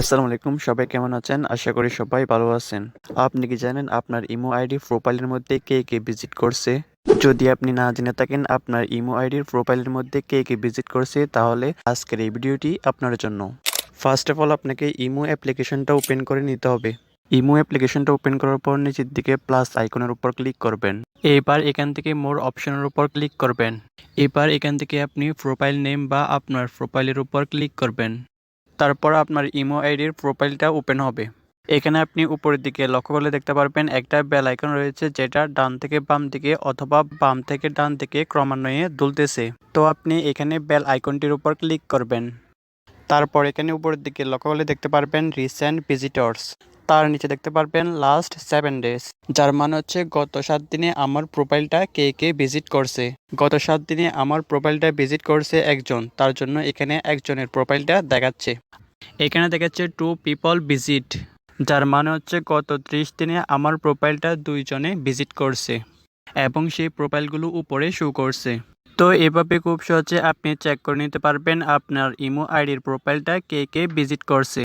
আসসালামু আলাইকুম, সবাই কেমন আছেন? আশা করি সবাই ভালো আছেন। আপনি কি জানেন আপনার ইমো আইডি প্রোফাইলের মধ্যে কে কে ভিজিট করছে? যদি আপনি না জেনে থাকেন আপনার ইমো আইডির প্রোফাইলের মধ্যে কে কে ভিজিট করছে, তাহলে আজকের এই ভিডিওটি আপনার জন্য। ফার্স্ট অফ অল আপনাকে ইমো অ্যাপ্লিকেশনটা ওপেন করে নিতে হবে। ইমো অ্যাপ্লিকেশনটা ওপেন করার পর নিচের দিকে প্লাস আইকনের উপর ক্লিক করবেন। এবার এখান থেকে মোর অপশনের উপর ক্লিক করবেন। এবার এখান থেকে আপনি প্রোফাইল নেম বা আপনার প্রোফাইলের উপর ক্লিক করবেন। তারপর আপনার ইমো আইডির প্রোফাইলটা ওপেন হবে। এখানে আপনি উপরের দিকে লক্ষ্য করলে দেখতে পারবেন একটা বেল আইকন রয়েছে যেটা ডান থেকে বাম দিকে অথবা বাম থেকে ডান দিকে ক্রমান্বয়ে দুলতেছে। তো আপনি এখানে বেল আইকনটির উপর ক্লিক করবেন। তারপর এখানে উপরের দিকে লক্ষ্য করলে দেখতে পারবেন রিসেন্ট ভিজিটর্স। তার নিচে দেখতে পারবেন লাস্ট সেভেন ডেজ যার মানে হচ্ছে গত সাত দিনে আমার প্রোফাইলটা কে কে ভিজিট করছে। গত সাত দিনে আমার প্রোফাইলটা ভিজিট করছে একজন, তার জন্য এখানে একজনের প্রোফাইলটা দেখাচ্ছে। এখানে দেখাচ্ছে টু পিপল ভিজিট যার মানে হচ্ছে গত ত্রিশ দিনে আমার প্রোফাইলটা দুইজনে ভিজিট করছে এবং সেই প্রোফাইলগুলো উপরে শো করছে। তো এভাবে খুব সহজে আপনি চেক করে নিতে পারবেন আপনার ইমো আইডির প্রোফাইলটা কে কে ভিজিট করছে।